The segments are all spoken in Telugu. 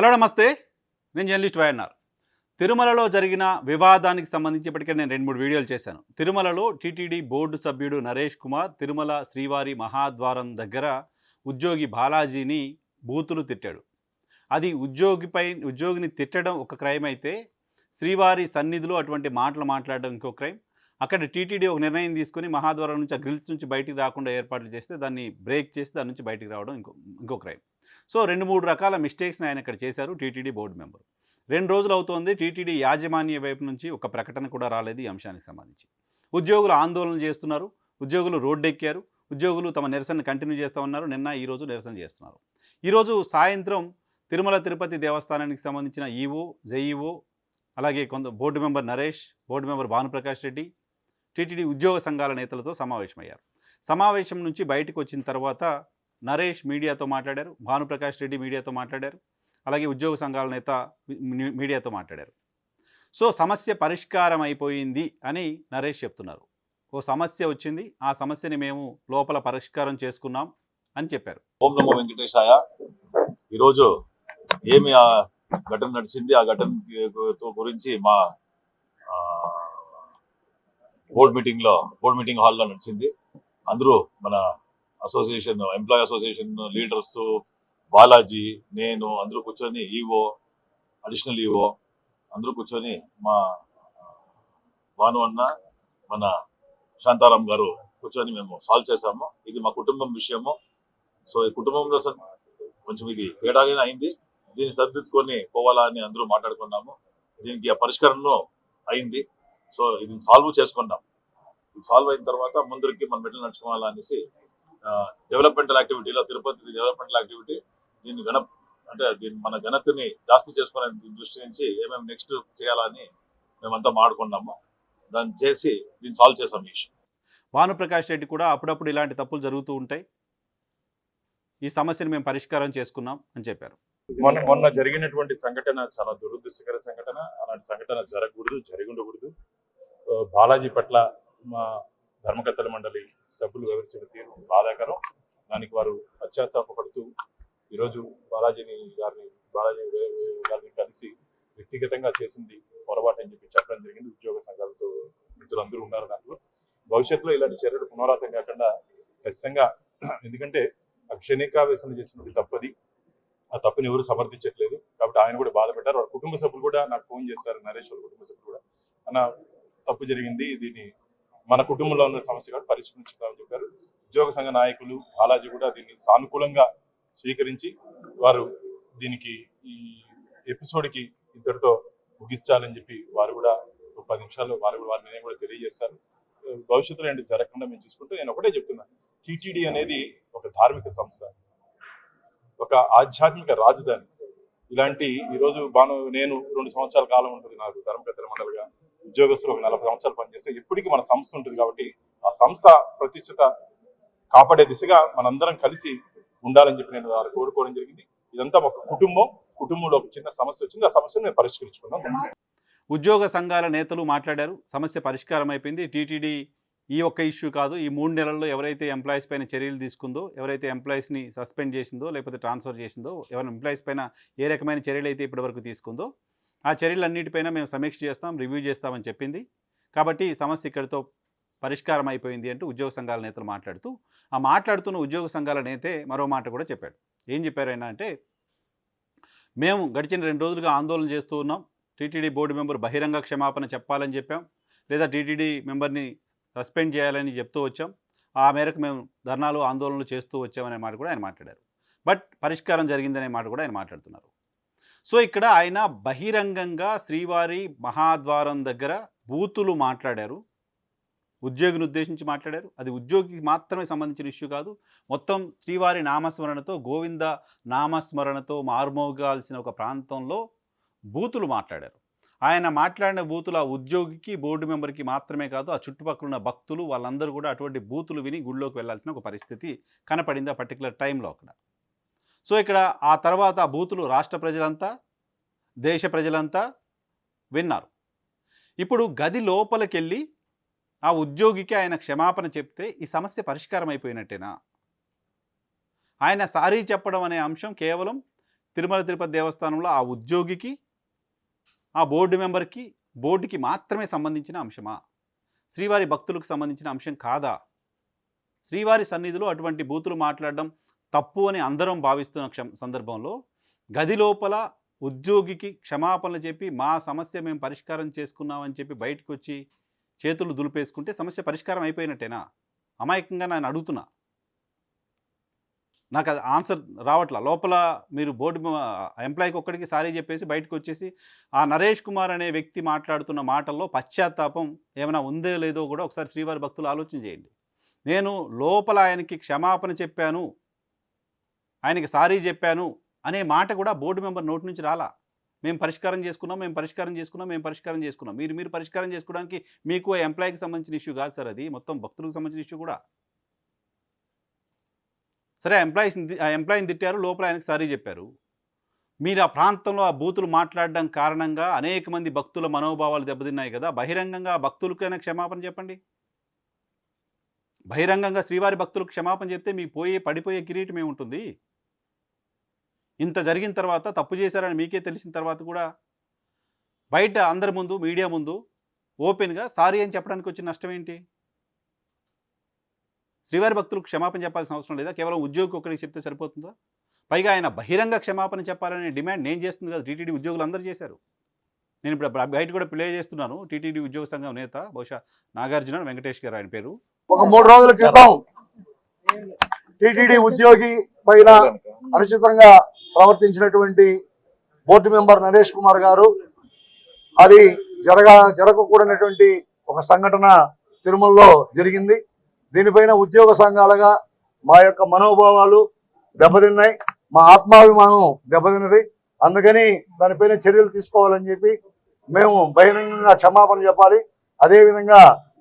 హలో నమస్తే నేను జర్నలిస్ట్ వైఎన్ఆర్. తిరుమలలో జరిగిన వివాదానికి సంబంధించి ఇప్పటికే నేను రెండు మూడు వీడియోలు చేశాను. తిరుమలలో టీటీడీ బోర్డు సభ్యుడు నరేష్ కుమార్ తిరుమల శ్రీవారి మహాద్వారం దగ్గర ఉద్యోగి బాలాజీని బూతులు తిట్టాడు. అది ఉద్యోగిపై ఉద్యోగిని తిట్టడం ఒక క్రైమ్ అయితే శ్రీవారి సన్నిధిలో అటువంటి మాటలు మాట్లాడడం ఇంకో క్రైమ్. అక్కడ టీటీడీ ఒక నిర్ణయం తీసుకొని మహాద్వారం నుంచి ఆ గ్రిల్స్ నుంచి బయటికి రాకుండా ఏర్పాట్లు చేస్తే దాన్ని బ్రేక్ చేసి దాని నుంచి బయటికి రావడం ఇంకో ఇంకో క్రైమ్. సో రెండు మూడు రకాల మిస్టేక్స్ని ఆయన ఇక్కడ చేశారు టీటీడీ బోర్డు మెంబర్. రెండు రోజులు అవుతోంది టీటీడీ యాజమాన్య వైపు నుంచి ఒక ప్రకటన కూడా రాలేదు ఈ అంశానికి సంబంధించి. ఉద్యోగులు ఆందోళన చేస్తున్నారు ఉద్యోగులు రోడ్డెక్కారు ఉద్యోగులు తమ నిరసన కంటిన్యూ చేస్తూ ఉన్నారు నిన్న ఈరోజు నిరసన చేస్తున్నారు. ఈరోజు సాయంత్రం తిరుమల తిరుపతి దేవస్థానానికి సంబంధించిన ఈవో జెఈఓ అలాగే కొంత board member Naresh board member Bhanuprakash Reddy TTD ఉద్యోగ సంఘాల నేతలతో సమావేశమయ్యారు. సమావేశం నుంచి బయటకు వచ్చిన తర్వాత నరేష్ మీడియాతో మాట్లాడారు భానుప్రకాష్ రెడ్డి మీడియాతో మాట్లాడారు అలాగే ఉద్యోగ సంఘాల నేత మీడియాతో మాట్లాడారు. సో సమస్య పరిష్కారం అయిపోయింది అని నరేష్ చెప్తున్నారు. ఓ సమస్య వచ్చింది ఆ సమస్యని మేము లోపల పరిష్కారం చేసుకున్నాం అని చెప్పారు. ఓం నమో వెంకటేశాయ. ఈరోజు ఏమి ఆ ఘటన నడిచింది? ఆ ఘటన గురించి మా బోర్డ్ మీటింగ్లో బోర్డ్ మీటింగ్ హాల్లో నడిచింది. అందరూ మన association employee association leaders Balaji నేను అందరూ కూర్చొని ఈవో అడిషనల్ ఈవో అందరూ కూర్చొని మా భాను అన్న మన శాంతారాం గారు కూర్చొని మేము సాల్వ్ చేసాము ఇది మా కుటుంబం విషయము. సో ఈ కుటుంబంలో కొంచెం ఇది తేడాగానే అయింది. దీన్ని సర్దిద్దుకొని పోవాలా అని అందరూ మాట్లాడుకున్నాము. దీనికి ఆ పరిష్కరణను అయింది. సో ఇది సాల్వ్ చేసుకున్నాం. ఇది సాల్వ్ అయిన తర్వాత ముందరికి మనం మెట్లు నడుచుకోవాలా అనేసి డెవలప్మెంటల్ యాక్టివిటీలో తిరుపతి డెవలప్మెంటల్ యాక్టివిటీ దీన్ని గణ అంటే దీన్ని మన ఘనతని జాస్తి చేసుకునే దృష్టి నుంచి ఏమేమి నెక్స్ట్ చేయాలని మేమంతా మాడుకున్నాము దాన్ని చేసి దీన్ని సాల్వ్ చేసాం ఈ ఇష్యూ భానుప్రకాష్ రెడ్డి కూడా అప్పుడప్పుడు ఇలాంటి తప్పులు జరుగుతూ ఉంటాయి. ఈ సమస్యని మేము పరిష్కారం చేసుకున్నాం అని చెప్పారు. మొన్న మొన్న జరిగినటువంటి సంఘటన చాలా దురదృష్టకర సంఘటన. అలాంటి సంఘటన జరగకూడదు జరిగి ఉండకూడదు. బాలాజీ పట్ల మా ధర్మకర్తల మండలి సభ్యులు వివరించిన తీరు బాధాకరం. దానికి వారు పశ్చాత్తాపడుతూ ఈరోజు బాలాజీని గారిని బాలాజీ గారిని కలిసి వ్యక్తిగతంగా చేసింది పొరపాటు అని చెప్పి చెప్పడం జరిగింది. ఉద్యోగ సంఘాలతో మిత్రులందరూ ఉన్నారు దాంట్లో. భవిష్యత్తులో ఇలాంటి చర్యలు పునరావృతం కాకుండా ఖచ్చితంగా ఎందుకంటే క్షణికావేశం చేసినటువంటి తప్పది. ఆ తప్పుని ఎవరు సమర్థించట్లేదు. కాబట్టి ఆయన కూడా బాధపడ్డారు. వాళ్ళ కుటుంబ సభ్యులు కూడా నాకు ఫోన్ చేస్తారు నరేష్ వాళ్ళ కుటుంబ సభ్యులు కూడా. అన్న తప్పు జరిగింది. దీన్ని మన కుటుంబంలో ఉన్న సమస్య కూడా పరిష్కరించుదామని చెప్పారు. ఉద్యోగ సంఘ నాయకులు బాలాజీ కూడా దీన్ని సానుకూలంగా స్వీకరించి వారు దీనికి ఈ ఎపిసోడ్కి ఇద్దరితో ముగించాలని చెప్పి వారు కూడా ఒక పది నిమిషాల్లో వారు కూడా వారి నిర్ణయం కూడా తెలియజేస్తారు భవిష్యత్తులో ఏంటి జరగకుండా మేము చూసుకుంటే నేను ఒకటే చెప్తున్నాను టీటీడీ అనేది ఒక ధార్మిక సంస్థ ఒక ఆధ్యాత్మిక రాజధాని. ఇలాంటి ఈరోజు బాను నేను రెండు సంవత్సరాల కాలం ఉంటుంది నాకు ధర్మకర్తల మండలిగా. ఉద్యోగస్తులు ఒక నలభై సంవత్సరాలు పనిచేస్తే ఎప్పటికీ మన సంస్థ ఉంటుంది కాబట్టి ఆ సంస్థ ప్రతిష్టత కాపాడే దిశగా మనందరం కలిసి ఉండాలని చెప్పి నేను వారు కోరుకోవడం జరిగింది. ఇదంతా ఒక కుటుంబం కుటుంబంలో ఒక చిన్న సమస్య వచ్చింది. ఆ సమస్యను మేము పరిష్కరించుకున్నాం. ఉద్యోగ సంఘాల నేతలు మాట్లాడారు. సమస్య పరిష్కారం అయిపోయింది. టీటీడీ ఈ ఒక్క ఇష్యూ కాదు. ఈ మూడు నెలల్లో ఎవరైతే ఎంప్లాయీస్ పైన చర్యలు తీసుకుందో ఎవరైతే ఎంప్లాయీస్ని సస్పెండ్ చేసిందో లేకపోతే ట్రాన్స్ఫర్ చేసిందో ఎవరైనా ఎంప్లాయీస్ పైన ఏ రకమైన చర్యలు అయితే ఇప్పటివరకు తీసుకుందో ఆ చర్యలన్నిటిపైన మేము సమీక్ష చేస్తాం రివ్యూ చేస్తామని చెప్పింది. కాబట్టి ఈ సమస్య ఇక్కడితో పరిష్కారం అయిపోయింది అంటూ ఉద్యోగ సంఘాల నేతలు మాట్లాడుతూ ఆ మాట్లాడుతున్న ఉద్యోగ సంఘాల నేతే మరో మాట కూడా చెప్పాడు. ఏం చెప్పారు ఆయన అంటే మేము గడిచిన రెండు రోజులుగా ఆందోళన చేస్తూ ఉన్నాం. టీటీడీ బోర్డు మెంబర్ బహిరంగ క్షమాపణ చెప్పాలని చెప్పాం. లేదా టీటీడీ మెంబర్ని సస్పెండ్ చేయాలని చెప్తూ వచ్చాం. ఆ మేరకు మేము ధర్నాలు ఆందోళనలు చేస్తూ వచ్చామనే మాట కూడా ఆయన మాట్లాడారు. బట్ పరిష్కారం జరిగిందనే మాట కూడా ఆయన మాట్లాడుతున్నారు. సో ఇక్కడ ఆయన బహిరంగంగా శ్రీవారి మహాద్వారం దగ్గర బూతులు మాట్లాడారు. ఉద్యోగిని ఉద్దేశించి మాట్లాడారు. అది ఉద్యోగికి మాత్రమే సంబంధించిన ఇష్యూ కాదు. మొత్తం శ్రీవారి నామస్మరణతో గోవింద నామస్మరణతో మారుమోగాల్సిన ఒక ప్రాంతంలో బూతులు మాట్లాడారు. ఆయన మాట్లాడిన బూతులు ఆ ఉద్యోగికి బోర్డు మెంబర్కి మాత్రమే కాదు ఆ చుట్టుపక్కల ఉన్న భక్తులు వాళ్ళందరూ కూడా అటువంటి బూతులు విని గుళ్ళోకి వెళ్ళాల్సిన ఒక పరిస్థితి కనపడింది ఆ పర్టికులర్ టైంలో అక్కడ. సో ఇక్కడ ఆ తర్వాత ఆ బూతులు రాష్ట్ర ప్రజలంతా దేశ ప్రజలంతా విన్నారు. ఇప్పుడు గది లోపలికెళ్ళి ఆ ఉద్యోగికి ఆయన క్షమాపణ చెప్తే ఈ సమస్య పరిష్కారం అయిపోయినట్టేనా ఆయన సారీ చెప్పడం అనే అంశం కేవలం తిరుమల తిరుపతి దేవస్థానంలో ఆ ఉద్యోగికి ఆ బోర్డు మెంబర్కి బోర్డుకి మాత్రమే సంబంధించిన అంశమా? శ్రీవారి భక్తులకు సంబంధించిన అంశం కాదా? శ్రీవారి సన్నిధిలో అటువంటి బూతులు మాట్లాడడం తప్పు అని అందరం భావిస్తున్న క్షమ సందర్భంలో గది లోపల ఉద్యోగికి క్షమాపణలు చెప్పి మా సమస్య మేము పరిష్కారం చేసుకున్నామని చెప్పి బయటకు వచ్చి చేతులు దులిపేసుకుంటే సమస్య పరిష్కారం అయిపోయినట్టేనా? అమాయకంగా నేను అడుగుతున్నా. నాకు అది ఆన్సర్ రావట్లా. లోపల మీరు బోర్డు ఎంప్లాయీకి ఒక్కడికి సారీ చెప్పేసి బయటకు వచ్చేసి ఆ నరేష్ కుమార్ అనే వ్యక్తి మాట్లాడుతున్న మాటల్లో పశ్చాత్తాపం ఏమైనా ఉందో లేదో కూడా ఒకసారి శ్రీవారి భక్తులు ఆలోచన చేయండి. నేను లోపల ఆయనకి క్షమాపణ చెప్పాను ఆయనకి సారీ చెప్పాను అనే మాట కూడా బోర్డు మెంబర్ నోటి నుంచి రాలా. మేము పరిష్కారం చేసుకున్నాం మేము పరిష్కారం చేసుకున్నాం మేము పరిష్కారం చేసుకున్నాం. మీరు మీరు పరిష్కారం చేసుకోవడానికి మీకు ఎంప్లాయీకి సంబంధించిన ఇష్యూ కాదు సార్ అది. మొత్తం భక్తులకు సంబంధించిన ఇష్యూ కూడా. సరే ఎంప్లాయీస్ ఆ ఎంప్లాయీని తిట్టారు లోపల ఆయనకి సారీ చెప్పారు. మీరు ఆ ప్రాంతంలో ఆ బూతులు మాట్లాడడం కారణంగా అనేక మంది భక్తుల మనోభావాలు దెబ్బతిన్నాయి కదా. బహిరంగంగా భక్తులకైనా క్షమాపణ చెప్పండి. బహిరంగంగా శ్రీవారి భక్తులకు క్షమాపణ చెప్తే మీకు పోయే పడిపోయే కిరీటం ఏముంటుంది? ఇంత జరిగిన తర్వాత తప్పు చేశారని మీకే తెలిసిన తర్వాత కూడా బయట అందరి ముందు మీడియా ముందు ఓపెన్గా సారీ అని చెప్పడానికి వచ్చిన నష్టం ఏంటి? శ్రీవారి భక్తులకు క్షమాపణ చెప్పాల్సిన అవసరం లేదా? కేవలం ఉద్యోగి ఒకరికి చెప్తే సరిపోతుందా? పైగా ఆయన బహిరంగ క్షమాపణ చెప్పాలనే డిమాండ్ నేను చేస్తుంది కదా టీటీడీ ఉద్యోగులు అందరూ చేశారు. నేను ఇప్పుడు బయట కూడా ప్లే చేస్తున్నాను. టీటీడీ ఉద్యోగ సంఘం నేత బహుశా నాగార్జున వెంకటేష్ గారు ఆయన పేరు. ఒక మూడు రోజుల క్రితం టిటిడి ఉద్యోగి పైన అనుచితంగా ప్రవర్తించినటువంటి బోర్డు మెంబర్ నరేష్ కుమార్ గారు అది జరగ జరగకూడనటువంటి ఒక సంఘటన తిరుమలలో జరిగింది. దీనిపైన ఉద్యోగ సంఘాలుగా మా యొక్క మనోభావాలు దెబ్బతిన్నాయి. మా ఆత్మాభిమానం దెబ్బతిన్నది. అందుకని దానిపైన చర్యలు తీసుకోవాలని చెప్పి మేము బహిరంగంగా క్షమాపణ చెప్పాలి. అదేవిధంగా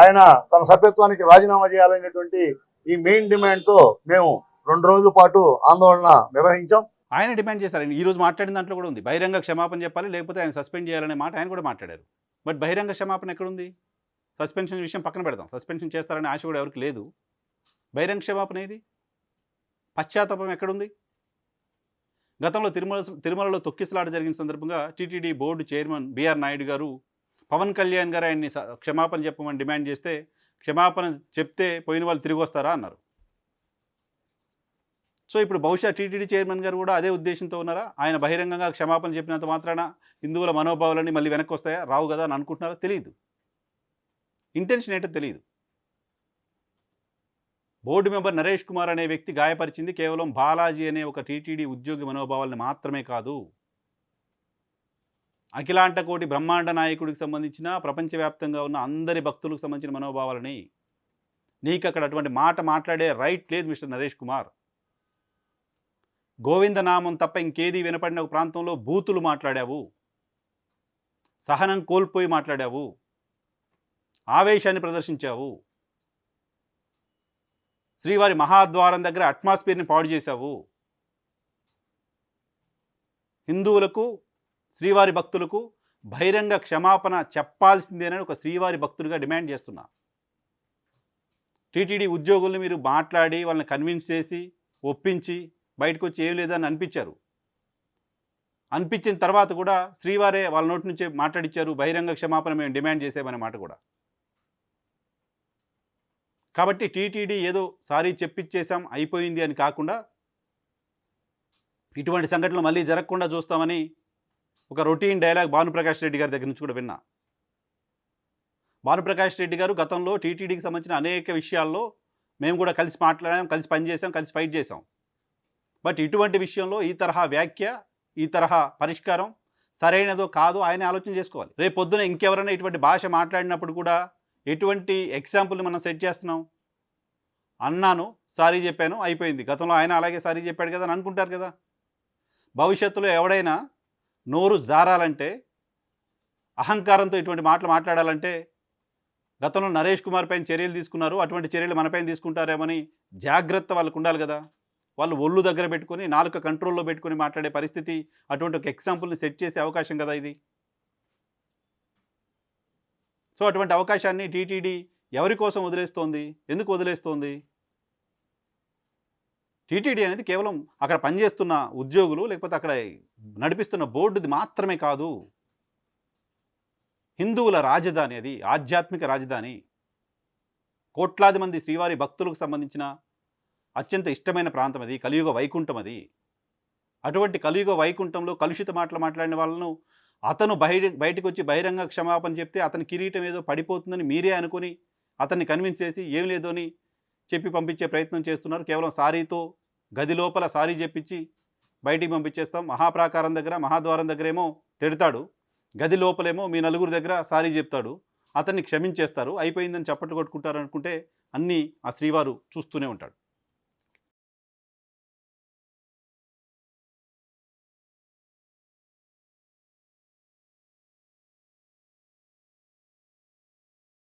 ఆయన తన సభ్యత్వానికి రాజీనామా చేయాలనేటువంటి ఈ మెయిన్ డిమాండ్తో మేము రెండు రోజుల పాటు ఆందోళన నిర్వహించాం. ఆయన డిమాండ్ చేశారు. ఆయన ఈ రోజు మాట్లాడిన దాంట్లో కూడా ఉంది. బహిరంగ క్షమాపణ చెప్పాలి లేకపోతే ఆయన సస్పెండ్ చేయాలనే మాట ఆయన కూడా మాట్లాడారు. బట్ బహిరంగ క్షమాపణ ఎక్కడుంది? సస్పెన్షన్ విషయం పక్కన పెడదాం. సస్పెన్షన్ చేస్తారనే ఆశ కూడా ఎవరికి లేదు. బహిరంగ క్షమాపణ ఏది? పశ్చాత్తాపం ఎక్కడుంది? గతంలో తిరుమల తిరుమలలో తొక్కిసలాట జరిగిన సందర్భంగా TTD board chairman BR Naidu గారు పవన్ కళ్యాణ్ గారు ఆయన్ని క్షమాపణ చెప్పమని డిమాండ్ చేస్తే క్షమాపణ చెప్తే పోయిన వాళ్ళు తిరిగి వస్తారా అన్నారు. సో ఇప్పుడు బహుశా టీటీడీ చైర్మన్ గారు కూడా అదే ఉద్దేశంతో ఉన్నారా? ఆయన బహిరంగంగా క్షమాపణ చెప్పినంత మాత్రాన హిందువుల మనోభావాలన్నీ మళ్ళీ వెనక్కి వస్తాయా రావు కదా అని అనుకుంటున్నారా? తెలియదు ఇంటెన్షన్ ఏంటో తెలియదు బోర్డు మెంబర్ నరేష్ కుమార్ అనే వ్యక్తి గాయపరిచింది కేవలం బాలాజీ అనే ఒక టీటీడీ ఉద్యోగి మనోభావాలను మాత్రమే కాదు. అఖిలాంట కోటి బ్రహ్మాండ నాయకుడికి సంబంధించిన ప్రపంచవ్యాప్తంగా ఉన్న అందరి భక్తులకు సంబంధించిన మనోభావాలని నీకు అక్కడ అటువంటి మాట మాట్లాడే రైట్ లేదు మిస్టర్ నరేష్ కుమార్. గోవిందనామం తప్ప ఇంకేది వినపడిన ఒక ప్రాంతంలో బూతులు మాట్లాడావు. సహనం కోల్పోయి మాట్లాడావు. ఆవేశాన్ని ప్రదర్శించావు. శ్రీవారి మహాద్వారం దగ్గర అట్మాస్ఫియర్ని పాడు చేశావు. హిందువులకు శ్రీవారి భక్తులకు బహిరంగ క్షమాపణ చెప్పాల్సిందేనని ఒక శ్రీవారి భక్తుడిగా డిమాండ్ చేస్తున్నా. టీటీడీ ఉద్యోగుల్ని మీరు మాట్లాడి వాళ్ళని కన్విన్స్ చేసి ఒప్పించి బయటకు వచ్చి ఏం లేదని అనిపించారు. అనిపించిన తర్వాత కూడా శ్రీవారే వాళ్ళ నోటి నుంచే మాట్లాడిచ్చారు బహిరంగ క్షమాపణ మేము డిమాండ్ చేసామనే మాట కూడా. కాబట్టి టీటీడీ ఏదో సారీ చెప్పించేసాం అయిపోయింది అని కాకుండా ఇటువంటి సంఘటనలు మళ్ళీ జరగకుండా చూస్తామని ఒక రొటీన్ డైలాగ్ భానుప్రకాష్ రెడ్డి గారి దగ్గర నుంచి కూడా విన్నా. భానుప్రకాష్ రెడ్డి గారు గతంలో టీటీడీకి సంబంధించిన అనేక విషయాల్లో మేము కూడా కలిసి మాట్లాడాం కలిసి పనిచేసాం కలిసి ఫైట్ చేసాం బట్ ఇటువంటి విషయంలో ఈ తరహా వ్యాఖ్య ఈ తరహా పరిష్కారం సరైనదో కాదో ఆయన ఆలోచన చేసుకోవాలి. రేపు పొద్దున ఇంకెవరైనా ఇటువంటి భాష మాట్లాడినప్పుడు కూడా ఎటువంటి ఎగ్జాంపుల్ని మనం సెట్ చేస్తున్నాం? అన్నాను సారీ చెప్పాను అయిపోయింది. గతంలో ఆయన అలాగే సారీ చెప్పాడు కదా అని అనుకుంటారు కదా. భవిష్యత్తులో ఎవడైనా నోరు జారాలంటే అహంకారంతో ఇటువంటి మాటలు మాట్లాడాలంటే గతంలో నరేష్ కుమార్ పైన చర్యలు తీసుకున్నారు అటువంటి చర్యలు మనపైన తీసుకుంటారేమని జాగ్రత్త వాళ్ళకు ఉండాలి కదా. వాళ్ళు ఒళ్ళు దగ్గర పెట్టుకొని నాలుక కంట్రోల్లో పెట్టుకొని మాట్లాడే పరిస్థితి అటువంటి ఒక ఎగ్జాంపుల్ని సెట్ చేసే అవకాశం కదా ఇది. సో అటువంటి అవకాశాన్ని టీటీడీ ఎవరి కోసం వదిలేస్తోంది? ఎందుకు వదిలేస్తోంది? టీటీడీ అనేది కేవలం అక్కడ పనిచేస్తున్న ఉద్యోగులు లేకపోతే అక్కడ నడిపిస్తున్న బోర్డుది మాత్రమే కాదు. హిందువుల రాజధాని అది ఆధ్యాత్మిక రాజధాని. కోట్లాది మంది శ్రీవారి భక్తులకు సంబంధించిన అత్యంత ఇష్టమైన ప్రాంతం అది కలియుగ వైకుంఠం అది. అటువంటి కలియుగ వైకుంఠంలో కలుషిత మాటలు మాట్లాడిన వాళ్ళను అతను బయట బయటకు వచ్చి బహిరంగ క్షమాపణ చెప్తే అతని కిరీటం ఏదో పడిపోతుందని మీరే అనుకుని అతన్ని కన్విన్స్ చేసి ఏం లేదు అని చెప్పి పంపించే ప్రయత్నం చేస్తున్నారు. కేవలం సారీతో గది లోపల సారీ చెప్పించి బయటికి పంపించేస్తాం. మహాప్రాకారం దగ్గర మహాద్వారం దగ్గరేమో తిడతాడు. గది లోపలేమో మీ నలుగురు దగ్గర సారీ చెప్తాడు. అతన్ని క్షమించేస్తారు. అయిపోయిందని చప్పట్లు కొట్టుకుంటారు అనుకుంటే అన్నీ ఆ శ్రీవారు చూస్తూనే ఉంటాడు.